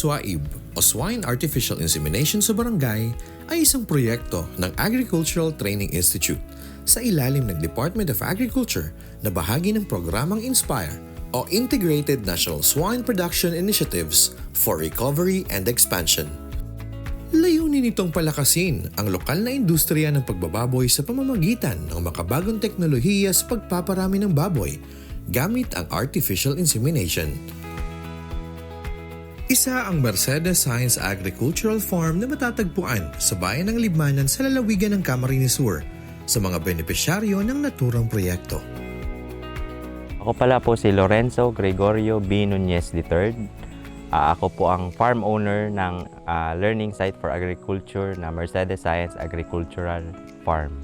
SWAIB o Swine Artificial Insemination sa Barangay ay isang proyekto ng Agricultural Training Institute sa ilalim ng Department of Agriculture na bahagi ng programang INSPIRE o Integrated National Swine Production Initiatives for Recovery and Expansion. Layunin nitong palakasin ang lokal na industriya ng pagbababoy sa pamamagitan ng makabagong teknolohiya sa pagpaparami ng baboy gamit ang artificial insemination. Isa ang Mercedes Science Agricultural Farm na matatagpuan sa bayan ng Libmanan sa lalawigan ng Camarines Sur sa mga benepisyaryo ng naturang proyekto. Ako pala po si Lorenzo Gregorio B. Nunez III. Ah, ako po ang farm owner ng ah, Learning Site for Agriculture na Mercedes Science Agricultural Farm.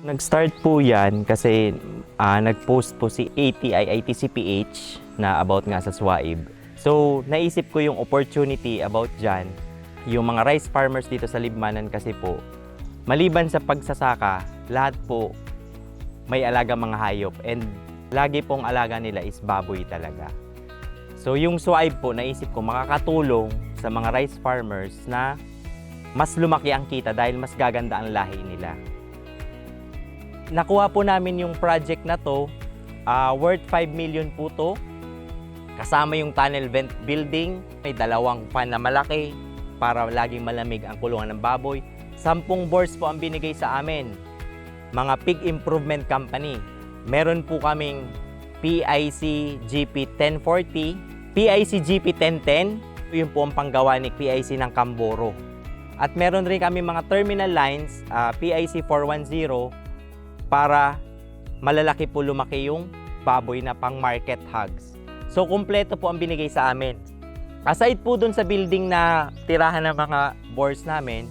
Nag-start po yan kasi ah, nag-post po si ATI ITCPH na about nga sa SWAIB. So, naisip ko yung opportunity about dyan. Yung mga rice farmers dito sa Libmanan kasi po, maliban sa pagsasaka, lahat po may alaga mga hayop and lagi pong alaga nila is baboy talaga. So yung swipe po, naisip ko makakatulong sa mga rice farmers na mas lumaki ang kita dahil mas gaganda ang lahi nila. Nakuha po namin yung project na to, ah, worth 5 million po to. Kasama yung tunnel vent building, may dalawang fan na malaki para laging malamig ang kulungan ng baboy. Sampung boards po ang binigay sa amin mga pig improvement company. Meron po kaming PIC GP 1040, PIC GP 1010, yun po ang panggawa ni PIC ng Camboro. At meron rin kami mga terminal lines, ah, PIC 410, para malalaki po lumaki yung baboy na pang market hogs. So, kumpleto po ang binigay sa amin. Aside po dun sa building na tirahan ng mga boards namin,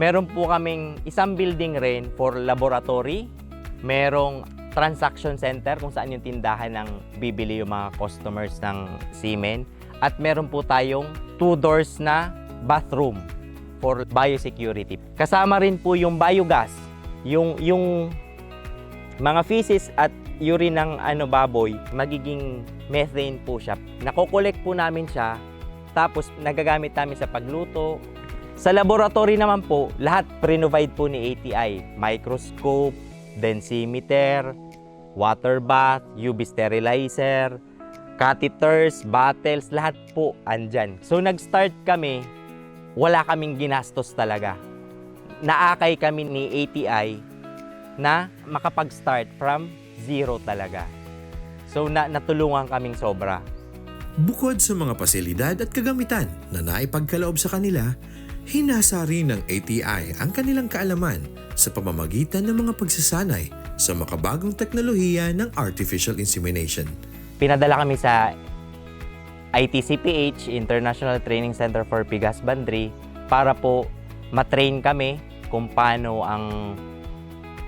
Meron po kaming isang building rin for laboratory. Merong transaction center kung saan yung tindahan ng bibili yung mga customers ng semen. At meron po tayong two doors na bathroom for biosecurity. Kasama rin po yung biogas, yung yung mga feces at urine ng ano baboy, magiging methane po siya. Nakokolekt po namin siya, tapos nagagamit namin sa pagluto, sa laboratory naman po, lahat pre-provide po ni ATI. Microscope, densimeter, water bath, UV sterilizer, catheters, bottles, lahat po andyan. So nag-start kami, wala kaming ginastos talaga. Naakay kami ni ATI na makapag-start from zero talaga. So na natulungan kaming sobra. Bukod sa mga pasilidad at kagamitan na naipagkaloob sa kanila, hinasa rin ng ATI ang kanilang kaalaman sa pamamagitan ng mga pagsasanay sa makabagong teknolohiya ng artificial insemination. Pinadala kami sa ITCPH, International Training Center for Pigas Bandri, para po matrain kami kung paano ang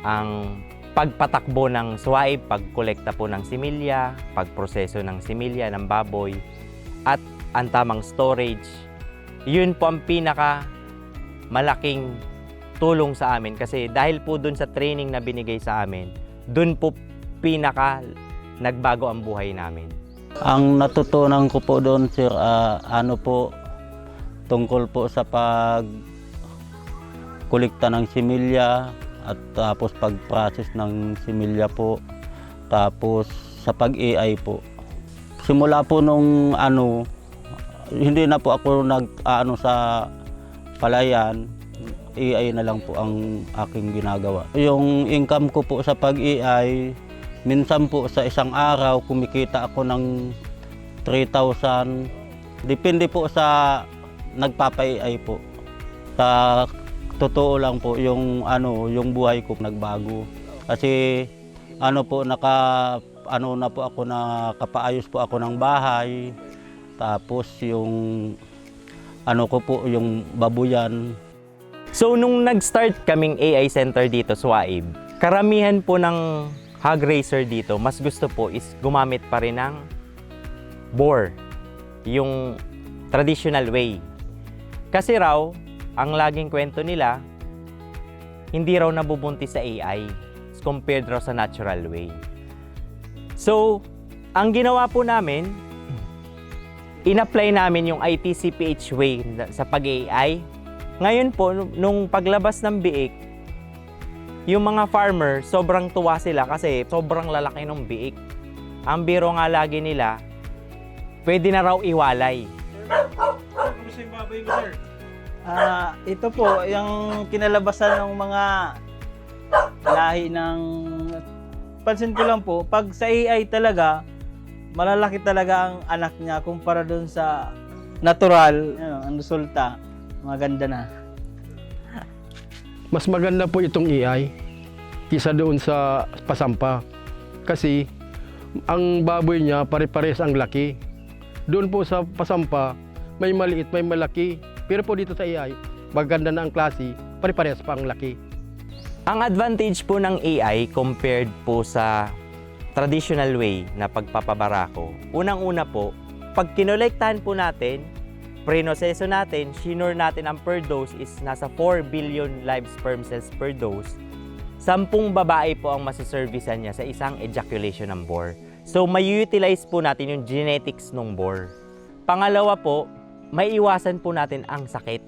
ang pagpatakbo ng swipe, pagkolekta po ng similya, pagproseso ng similya ng baboy, at ang tamang storage. Yun po ang pinaka malaking tulong sa amin kasi dahil po dun sa training na binigay sa amin, dun po pinaka nagbago ang buhay namin. Ang natutunan ko po doon, sir, ah, ano po, tungkol po sa pag kulikta ng similya at tapos pag-process ng similya po, tapos sa pag-AI po. Simula po nung ano, hindi na po ako nag ano sa palayan, AI na lang po ang aking ginagawa. Yung income ko po sa pag-AI, minsan po sa isang araw kumikita ako ng 3,000. Depende po sa nagpapa-AI po. Sa totoo lang po yung ano, yung buhay ko nagbago. Kasi ano po naka ano na po ako na kapaayos po ako ng bahay. Tapos yung ano ko po yung babuyan So, nung nag-start kaming AI center dito sa Waib, karamihan po ng hog racer dito, mas gusto po is gumamit pa rin ng bore, yung traditional way. Kasi raw, ang laging kwento nila, hindi raw nabubuntis sa AI compared raw sa natural way. So, ang ginawa po namin, in-apply namin yung ITCPH way sa pag-AI. Ngayon po, nung- paglabas ng biik, yung mga farmer, sobrang tuwa sila kasi sobrang lalaki ng biik. Ang biro nga lagi nila, pwede na raw iwalay. Ah, ito po yung kinalabasan ng mga lahi ng pansin ko lang po, pag sa AI talaga malalaki talaga ang anak niya kumpara doon sa natural, ano, ang resulta maganda na. mas maganda po itong AI kisa doon sa pasampa. Kasi ang baboy niya pare-pares ang laki. Doon po sa pasampa, may maliit, may malaki. Pero po dito sa AI, maganda na ang klase, pare-pares pa ang laki. Ang advantage po ng AI compared po sa traditional way na pagpapabarako, unang-una po, pag kinolektahan po natin, prenoseso natin, shinor natin ang per dose is nasa 4 billion live sperm cells per dose, sampung babae po ang masiservisan niya sa isang ejaculation ng boar. So, may utilize po natin yung genetics ng boar. Pangalawa po, may iwasan po natin ang sakit.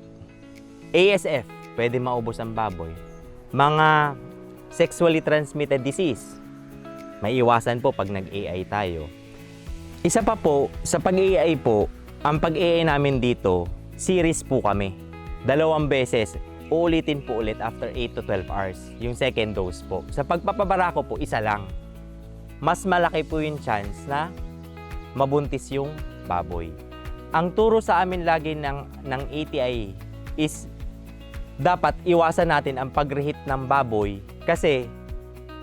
ASF, pwede maubos ang baboy mga sexually transmitted disease. May iwasan po pag nag-AI tayo. Isa pa po, sa pag-AI po, ang pag-AI namin dito, series po kami. Dalawang beses, uulitin po ulit after 8 to 12 hours, yung second dose po. Sa pagpapabarako po, isa lang. Mas malaki po yung chance na mabuntis yung baboy. Ang turo sa amin lagi ng, ng ATI is dapat iwasan natin ang pag-reheat ng baboy kasi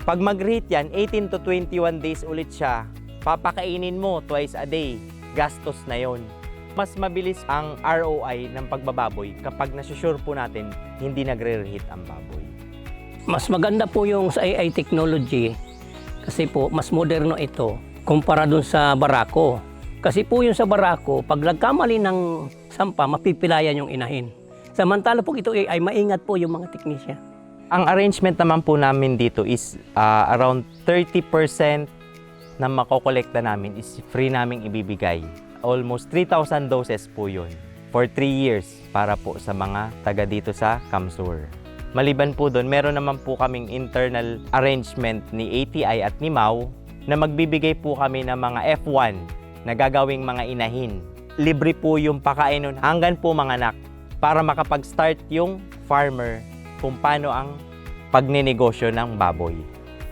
pag mag-reheat yan, 18 to 21 days ulit siya, papakainin mo twice a day, gastos na yon. Mas mabilis ang ROI ng pagbababoy kapag nasusure po natin hindi nagre-reheat ang baboy. mas maganda po yung sa AI technology kasi po mas moderno ito kumpara dun sa barako. Kasi po yung sa barako, pag nagkamali ng sampa, mapipilayan yung inahin. Samantala po ito AI, maingat po yung mga teknisya. Ang arrangement naman po namin dito is ah, around 30% na makokolekta namin is free naming ibibigay. Almost 3,000 doses po yun for 3 years para po sa mga taga dito sa Kamsur. Maliban po doon, meron naman po kaming internal arrangement ni ATI at ni MAU na magbibigay po kami ng mga F1 na gagawing mga inahin. Libre po yung pakain nun hanggang po mga anak para makapag-start yung farmer kung paano ang pagninegosyo ng baboy.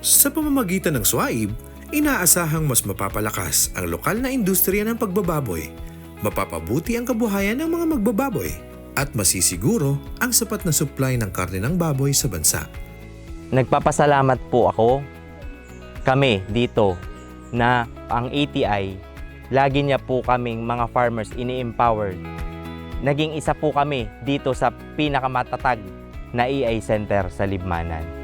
Sa pamamagitan ng SWAIB, inaasahang mas mapapalakas ang lokal na industriya ng pagbababoy, mapapabuti ang kabuhayan ng mga magbababoy, at masisiguro ang sapat na supply ng karne ng baboy sa bansa. Nagpapasalamat po ako, kami dito, na ang ATI, lagi niya po kaming mga farmers ini-empower. Naging isa po kami dito sa pinakamatatag na AI center sa Libmanan.